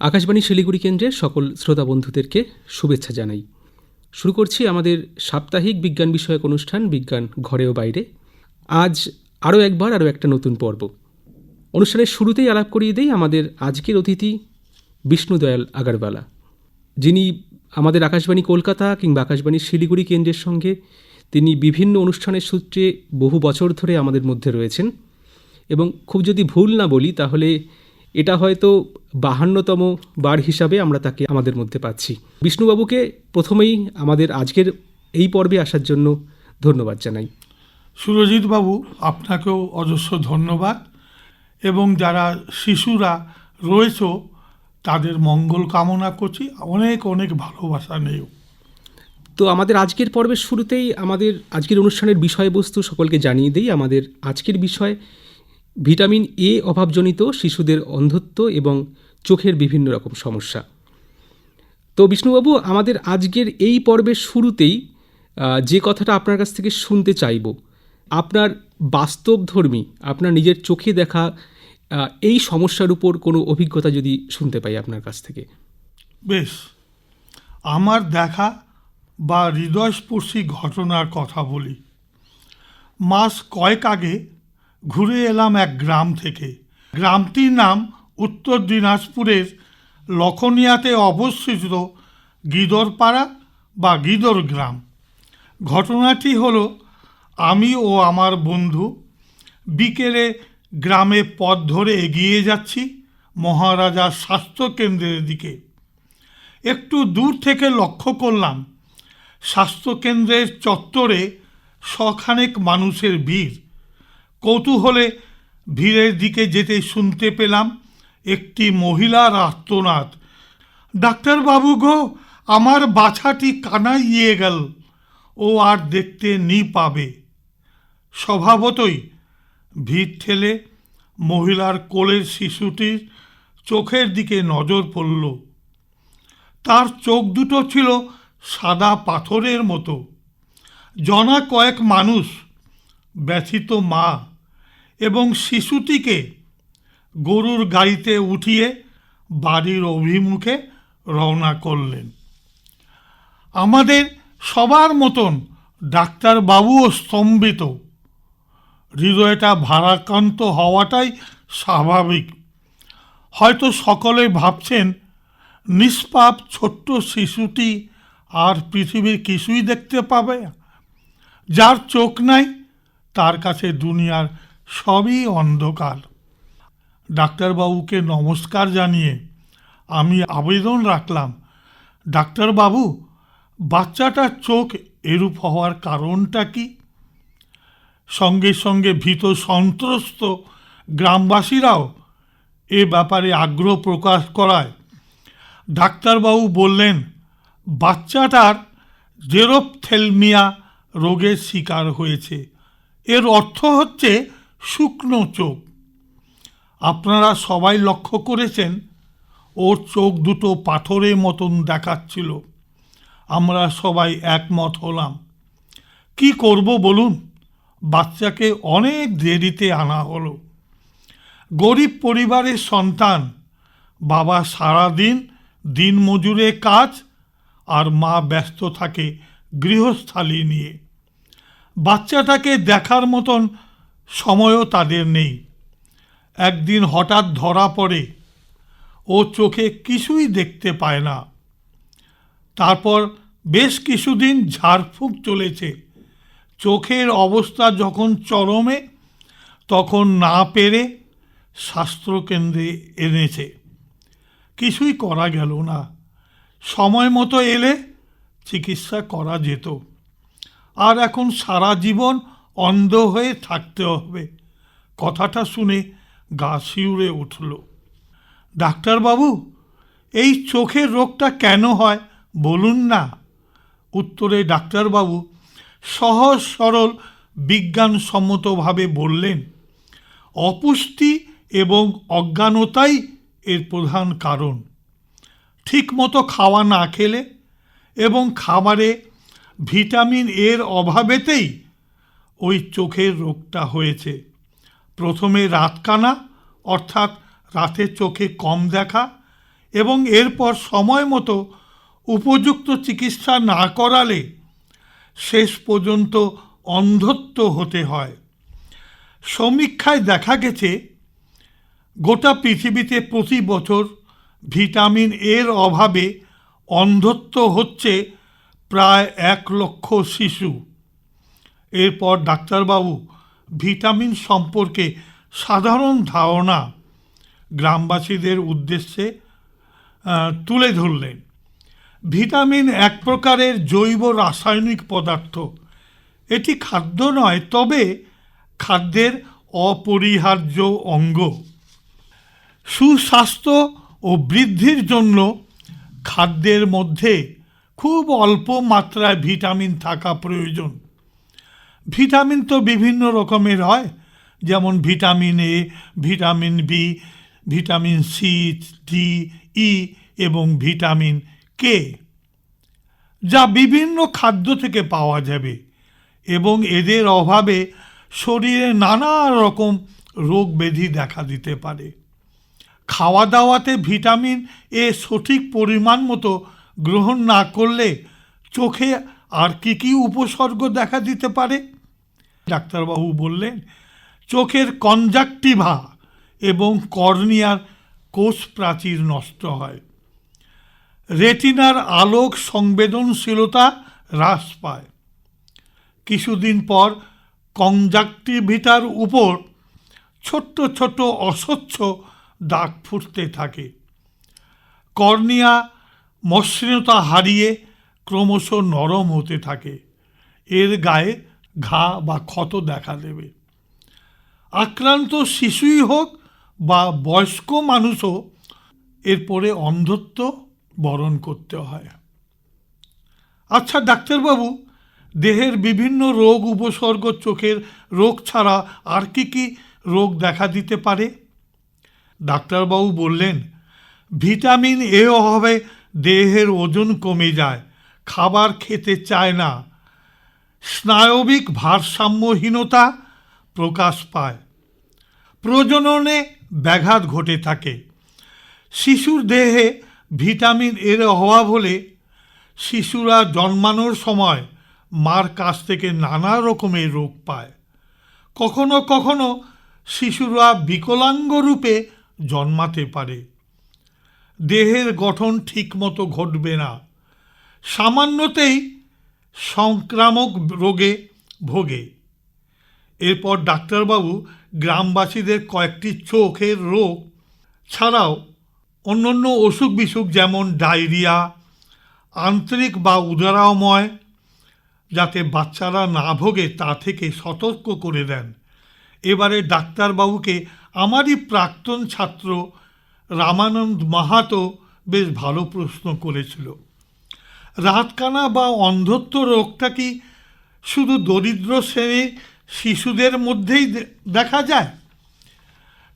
আকাশবাণী শিলিগুড়ি কেন্দ্রের সকল শ্রোতা বন্ধুদেরকে শুভেচ্ছা জানাই। শুরু করছি আমাদের সাপ্তাহিক বিজ্ঞান বিষয়ক অনুষ্ঠান, বিজ্ঞান ঘরে ও বাইরে। আজ আরও একবার, আরও একটা নতুন পর্ব। অনুষ্ঠানের শুরুতেই আলাপ করিয়ে দেই আমাদের আজকের অতিথি, বিষ্ণুদয়াল আগারওয়ালা। যিনি আমাদের আকাশবাণী কলকাতা কিংবা আকাশবাণী শিলিগুড়ি কেন্দ্রের সঙ্গে তিনি বিভিন্ন অনুষ্ঠানের সূত্রে বহু বছর ধরে আমাদের মধ্যে রয়েছেন। এবং খুব যদি ভুল না বলি, তাহলে এটা হয়তো বাহান্নতম বার হিসাবে আমরা তাকে আমাদের মধ্যে পাচ্ছি। বিষ্ণুবাবুকে প্রথমেই আমাদের আজকের এই পর্বে আসার জন্য ধন্যবাদ জানাই। সুরজিৎ বাবু আপনাকেও অজস্র ধন্যবাদ এবং যারা শিশুরা রয়েছ তাদের মঙ্গল কামনা করছি। অনেক অনেক ভালোবাসা নেও তো আমাদের আজকের পর্বের শুরুতেই আমাদের আজকের অনুষ্ঠানের বিষয়বস্তু সকলকে জানিয়ে দিই। আমাদের আজকের বিষয় ভিটামিন এ অভাবজনিত শিশুদের অন্ধত্ব এবং চোখের বিভিন্ন রকম সমস্যা। তো বিষ্ণুবাবু, আমাদের আজকের এই পর্বের শুরুতেই যে কথাটা আপনার কাছ থেকে শুনতে চাইব, আপনার বাস্তবধর্মী, আপনার নিজের চোখে দেখা এই সমস্যার উপর কোনো অভিজ্ঞতা যদি শুনতে পাই আপনার কাছ থেকে। বেশ। আমার দেখা বা হৃদয়স্পর্শী ঘটনার কথা বলি। মাস কয়েক আগে ঘুরে এলাম এক গ্রাম থেকে। গ্রামটির নাম উত্তর দিনাজপুরের লখনিয়াতে অবস্থিত গিদরপাড়া বা গিদর গ্রাম। ঘটনাটি হলো, আমি ও আমার বন্ধু বিকেলে গ্রামে পথ ধরে এগিয়ে যাচ্ছি মহারাজার স্বাস্থ্য কেন্দ্রের দিকে। একটু দূর থেকে লক্ষ্য করলাম স্বাস্থ্যকেন্দ্রের চত্বরে শখানেক মানুষের ভিড়। কৌতূহলে ভিড়ের দিকে যেতে শুনতে পেলাম একটি মহিলার আর্তনাদ ডাক্তারবাবু গো, আমার বাছাটি কানায় গিয়ে গেল, ও আর দেখতে নি পাবে। স্বভাবতই ভিড় ঠেলে মহিলার কোলের শিশুটির চোখের দিকে নজর পড়ল। তার চোখ দুটো ছিল সাদা পাথরের মতো। জনা কয়েক মানুষ ব্যথিত মা এবং শিশুটিকে গরুর গাড়িতে উঠিয়ে বাড়ির অভিমুখে রওনা করলেন। আমাদের সবার মতন ডাক্তারবাবুও স্তম্ভিত। হৃদয়টা ভারাক্রান্ত হওয়াটাই স্বাভাবিক। হয়তো সকলে ভাবছেন, নিষ্পাপ ছোট্ট শিশুটি আর পৃথিবীর কিছুই দেখতে পাবে? যার চোখ নাই তার কাছে দুনিয়ার সবই অন্ধকার। ডাক্তারবাবুকে নমস্কার জানিয়ে আমি আবেদন রাখলাম, ডাক্তারবাবু, বাচ্চাটার চোখ এরূপ হওয়ার কারণটা কি? সঙ্গে সঙ্গে ভীত সন্ত্রস্ত গ্রামবাসীরাও এ ব্যাপারে আগ্রহ প্রকাশ করায়। ডাক্তারবাবু বললেন, বাচ্চাটার জেরোপথেলমিয়া রোগের শিকার হয়েছে। এর অর্থ হচ্ছে শুকনো চোখ। আপনারা সবাই লক্ষ্য করেছেন, ওর চোখ দুটো পাথরের মতন দেখাচ্ছিল। আমরা সবাই একমত হলাম। কি করব বলুন? বাচ্চাকে অনেক দেরিতে আনা হলো। গরিব পরিবারের সন্তান, বাবা সারাদিন দিন মজুরে কাজ আর মা ব্যস্ত থাকে গৃহস্থালী নিয়ে। বাচ্চাটাকে দেখার মতন সময়ও তাদের নেই। একদিন হঠাৎ ধরা পড়ে। ও চোখে কিছুই দেখতে পায় না। তারপর বেশ কিছুদিন ঝাড়ফুঁক চলেছে। চোখের অবস্থা যখন চরমে, তখন না পেরে স্বাস্থ্যকেন্দ্রে এনেছে। কিছুই করা গেল না। সময় মতো এলে চিকিৎসা করা যেত। আর এখন সারা জীবন অন্ধ হয়ে থাকতে হবে। কথাটা শুনে গা শিউরে উঠল। ডাক্তারবাবু, এই চোখের রোগটা কেন হয় বলুন না? উত্তরে ডাক্তারবাবু, সহজ সরল বিজ্ঞানসম্মতভাবে বললেন, অপুষ্টি এবং অজ্ঞানতাই এর প্রধান কারণ। ঠিকমতো খাওয়া না খেলে এবং খাবারে ভিটামিন এর অভাবেতেই ওই চোখের রোগটা হয়েছে। প্রথমে রাতকানা, অর্থাৎ রাতে চোখে কম দেখা এবং এরপর সময় মতো উপযুক্ত চিকিৎসা না করালে শেষ পর্যন্ত অন্ধত্ব হতে হয়। সমীক্ষায় দেখা গেছে, গোটা পৃথিবীতে প্রতি বছর ভিটামিন এর অভাবে অন্ধত্ব হচ্ছে প্রায় এক লক্ষ শিশু। এরপর ডাক্তারবাবু ভিটামিন সম্পর্কে সাধারণ ধারণা গ্রামবাসীদের উদ্দেশ্যে তুলে ধরলেন। ভিটামিন এক প্রকারের জৈব রাসায়নিক পদার্থ। এটি খাদ্য নয়, তবে খাদ্যের অপরিহার্য অঙ্গ। সুস্বাস্থ্য ও বৃদ্ধির জন্য খাদ্যের মধ্যে খুব অল্প মাত্রায় ভিটামিন থাকা প্রয়োজন। ভিটামিন তো বিভিন্ন রকমের হয়, যেমন vitamin A, vitamin B, vitamin C, D, E এবং ভিটামিন কে, যা বিভিন্ন খাদ্য থেকে পাওয়া যাবে এবং এদের অভাবে শরীরে নানা রকম রোগ ব্যাধি দেখা দিতে পারে। খাওয়া দাওয়াতে ভিটামিন এ সঠিক পরিমাণ মতো গ্রহণ না করলে চোখে আর কি কি উপসর্গ দেখা দিতে পারে? ডাক্তারবাবু বললেন, চোখের কনজাকটিভা এবং কর্নিয়ার কোষ প্রাচীর নষ্ট হয়। রেটিনার আলোক সংবেদনশীলতা হ্রাস পায়। কিছুদিন পর কনজাকটিভিটার উপর ছোট্ট ছোট অস্বচ্ছ দাগ ফুটতে থাকে। কর্নিয়া মসৃণতা হারিয়ে ক্রমশ নরম হতে থাকে। এর গায়ে ঘা বা ক্ষত দেখা দেবে। আক্রান্ত শিশুই হোক বা বয়স্ক মানুষও এরপরে অন্ধত্ব বরণ করতে হয়। আচ্ছা ডাক্তারবাবু, দেহের বিভিন্ন রোগ উপসর্গ চোখের রোগ ছাড়া আর কি কি রোগ দেখা দিতে পারে? ডাক্তারবাবু বললেন, ভিটামিন এ অভাবে দেহের ওজন কমে যায়, খাবার খেতে চায় না। স্নায়বিক ভারসাম্যহীনতা প্রকাশ পায়। প্রজননে ব্যাঘাত ঘটে থাকে। শিশুর দেহে ভিটামিন এর অভাব হলে শিশুরা জন্মানোর সময় মার কাছ থেকে নানা রকমের রোগ পায়। কখনো কখনো শিশুরা বিকলাঙ্গ রূপে জন্মাতে পারে। দেহের গঠন ঠিকমতো ঘটবে না। সামান্যতেই সংক্রামক রোগে ভোগে। এরপর ডাক্তারবাবু গ্রামবাসীদের কয়েকটি চোখের রোগ ছাড়াও অন্যান্য অসুখ বিসুখ যেমন ডায়রিয়া, আন্তরিক বা উদারাময়, যাতে বাচ্চারা না ভোগে তা থেকে সতর্ক করে দেন। এবারে ডাক্তারবাবুকে আমারই প্রাক্তন ছাত্র রামানন্দ মাহাতো বেশ ভালো প্রশ্ন করেছিল। রাতকানা বা অন্ধত্ব রোগটা কি শুধু দরিদ্র শ্রেণির শিশুদের মধ্যেই দেখা যায়?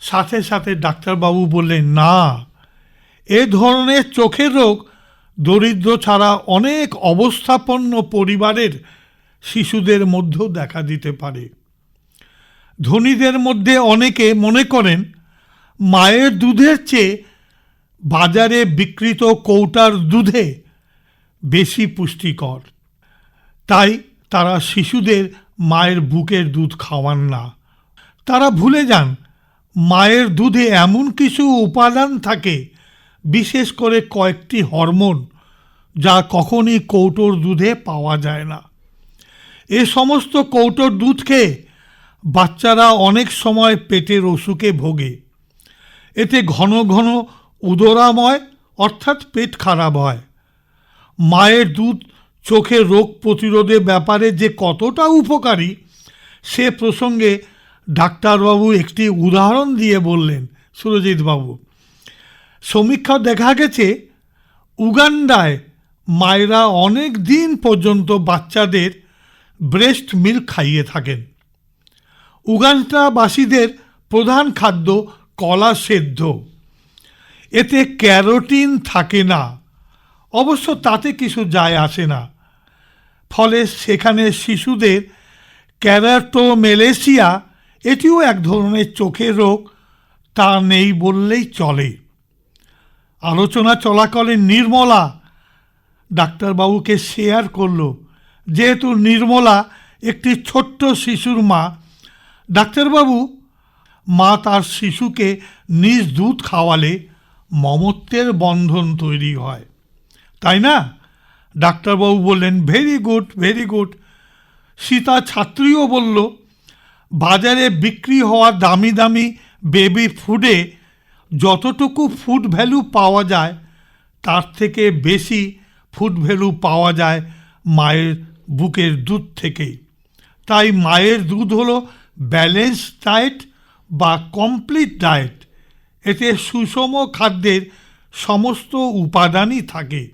সাথে সাথে ডাক্তারবাবু বললেন, না, এ ধরনের চোখের রোগ দরিদ্র ছাড়া অনেক অবস্থাপন্ন পরিবারের শিশুদের মধ্যেও দেখা দিতে পারে। ধনীদের মধ্যে অনেকে মনে করেন মায়ের দুধের চেয়ে বাজারে বিক্রিত কৌটার দুধে বেশি পুষ্টিকর। তাই তারা শিশুদের মায়ের বুকের দুধ খাওয়ান না। তারা ভুলে যান, মায়ের দুধে এমন কিছু উপাদান থাকে, বিশেষ করে কয়েকটি হরমোন, যা কখনই কৌটোর দুধে পাওয়া যায় না। এ সমস্ত কৌটোর দুধ খেয়ে বাচ্চারা অনেক সময় পেটের অসুখে ভোগে। এতে ঘন ঘন উদরাময়, অর্থাৎ পেট খারাপ হয়। মায়ের দুধ চোখে রোগ প্রতিরোধে ব্যাপারে যে কতটা উপকারী, সে প্রসঙ্গে ডাক্তারবাবু একটি উদাহরণ দিয়ে বললেন, সুরজিৎবাবু। সমীক্ষা দেখা গেছে, উগান্ডায় মায়েরা অনেক দিন পর্যন্ত বাচ্চাদের ব্রেস্ট মিল্ক খাইয়ে থাকেন। উগান্ডাবাসীদের প্রধান খাদ্য কলা সেদ্ধ। এতে ক্যারোটিন থাকে না। অবশ্য তাতে কিছু যায় আসে না। ফলে সেখানে শিশুদের ক্যারাটোমেলেসিয়া, এটিও এক ধরনের চোখের রোগ, তা নেই বললেই চলে। আলোচনা চলাকালীন নির্মলা ডাক্তারবাবুকে শেয়ার করল, যেহেতু নির্মলা একটি ছোট্ট শিশুর মা, ডাক্তারবাবু মা তার শিশুকে নিজ দুধ খাওয়ালে মমত্বের বন্ধন তৈরি হয়। তাই না? ডাক্তারবাবু বললেন very good very good Sita ছাত্রীও বলল, বাজারে বিক্রি হওয়া দামি দামি বেবি ফুডে যতটুকু ফুড ভ্যালু পাওয়া যায়, তার থেকে বেশি ফুড ভ্যালু পাওয়া যায় মায়ের বুকের দুধ থেকেই। তাই মায়ের দুধ হলো ব্যালেন্স ডায়েট বা কমপ্লিট ডায়েট এতে সুষম খাদ্যের সমস্ত উপাদানই থাকে।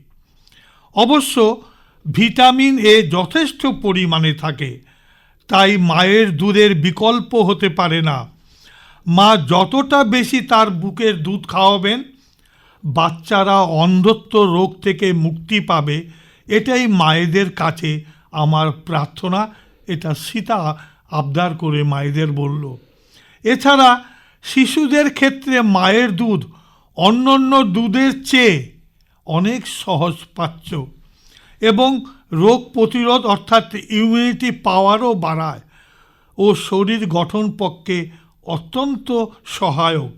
অবশ্য ভিটামিন এ যথেষ্ট পরিমাণে থাকে, তাই মায়ের দুধের বিকল্প হতে পারে না। মা যতটা বেশি তার বুকের দুধ খাওয়াবেন, বাচ্চারা অন্ধত্ব রোগ থেকে মুক্তি পাবে, এটাই মায়েদের কাছে আমার প্রার্থনা, এটা সীতা আবদার করে মায়েদের বলল। এছাড়া শিশুদের ক্ষেত্রে মায়ের দুধ অন্যান্য দুধের চেয়ে অনেক সহজ সহজপাচ্য এবং রোগ প্রতিরোধ অর্থাৎ ইমিউনিটি পাওয়ারও বাড়ায় ও শরীর গঠন পক্ষে অত্যন্ত সহায়ক।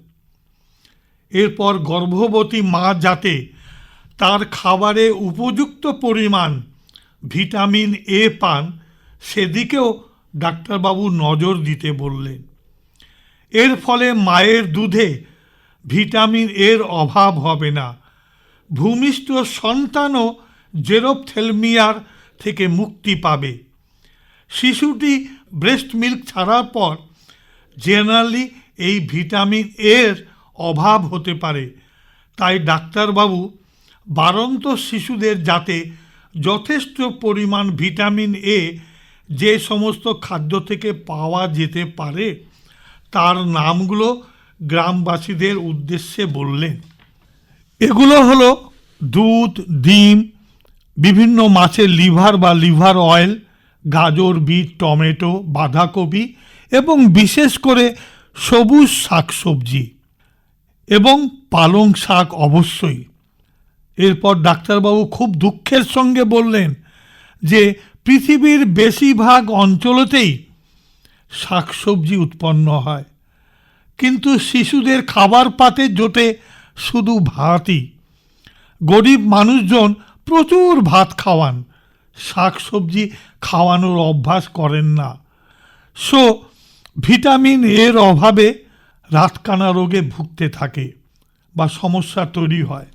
এরপর গর্ভবতী মা যাতে তার খাবারে উপযুক্ত পরিমাণ ভিটামিন এ পান, সেদিকেও ডাক্তারবাবু নজর দিতে বললেন। এর ফলে মায়ের দুধে ভিটামিন এর অভাব হবে না। ভূমিষ্ঠ সন্তানও জেরোপথেলমিয়ার থেকে মুক্তি পাবে। শিশুটি ব্রেস্ট মিল্ক ছাড়ার পর জেনারেলি এই ভিটামিন এর অভাব হতে পারে। তাই ডাক্তারবাবু বারন্ত শিশুদের যাতে যথেষ্ট পরিমাণ ভিটামিন এ যে সমস্ত খাদ্য থেকে পাওয়া যেতে পারে তার নামগুলো গ্রামবাসীদের উদ্দেশ্যে বললেন। এগুলো হলো দুধ, ডিম, বিভিন্ন মাছের লিভার বা লিভার অয়েল, গাজর বিট টমেটো, বাঁধাকপি এবং বিশেষ করে সবুজ শাকসবজি এবং পালং শাক অবশ্যই। এরপর ডাক্তারবাবু খুব দুঃখের সঙ্গে বললেন যে পৃথিবীর বেশিরভাগ অঞ্চলতেই শাকসবজি উৎপন্ন হয়। কিন্তু শিশুদের খাবার পাতে জোটে শুধু ভাতই। গরিব মানুষজন প্রচুর ভাত খাওয়ান। শাকসবজি খাওয়ানোর অভ্যাস করেন না। সো, ভিটামিন এর অভাবে রাতকানা রোগে ভুগতে থাকে বা সমস্যা তৈরি হয়।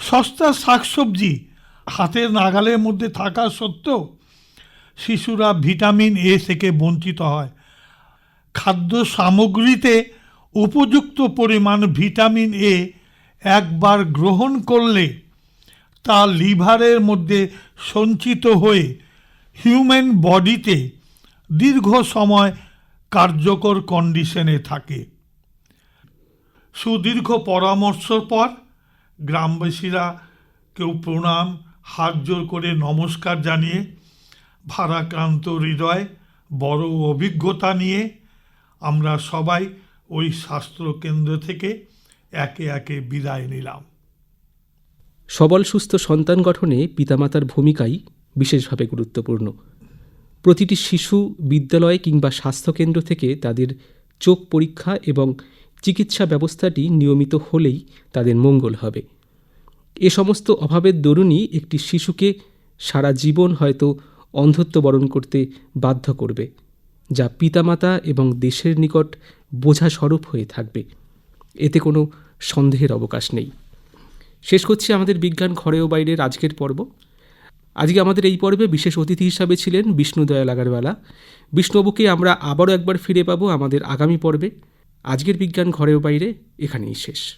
সস্তা শাকসবজি হাতের নাগালের মধ্যে থাকা সত্ত্বেও শিশুরা ভিটামিন এ থেকে বঞ্চিত হয়। খাদ্য সামগ্রীতে উপযুক্ত পরিমাণ ভিটামিন এ একবার গ্রহণ করলে তা লিভারের মধ্যে সঞ্চিত হয়ে হিউম্যান বডিতে দীর্ঘ সময় কার্যকর কন্ডিশনে থাকে। সুদীর্ঘ পরামর্শর পর গ্রামবাসীরা কেউ প্রণাম, হাত জোর করে নমস্কার জানিয়ে ভারাক্রান্ত হৃদয়, বড় অভিজ্ঞতা নিয়ে আমরা সবাই ওই স্বাস্থ্যকেন্দ্র থেকে একে একে বিদায় নিলাম। সবল সুস্থ সন্তান গঠনে পিতামাতার ভূমিকাই বিশেষভাবে গুরুত্বপূর্ণ। প্রতিটি শিশু, বিদ্যালয় কিংবা স্বাস্থ্যকেন্দ্র থেকে তাদের চোখ পরীক্ষা এবং চিকিৎসা ব্যবস্থাটি নিয়মিত হলেই তাদের মঙ্গল হবে। এ সমস্ত অভাবের দরুনই একটি শিশুকে সারা জীবন হয়তো অন্ধত্ব বরণ করতে বাধ্য করবে, যা পিতামাতা এবং দেশের নিকট বোঝা স্বরূপ হয়ে থাকবে। এতে কোনো সন্দেহের অবকাশ নেই। শেষ করছি আমাদের বিজ্ঞান ঘরেও বাইরের আজকের পর্ব। আজকে আমাদের এই পর্বে বিশেষ অতিথি হিসাবে ছিলেন বিষ্ণুদয়াল আগারওয়ালা। বিষ্ণুবাবুকে আমরা আবারও একবার ফিরে পাবো আমাদের আগামী পর্বে। আজকের বিজ্ঞান ঘরেও বাইরে এখানেই শেষ।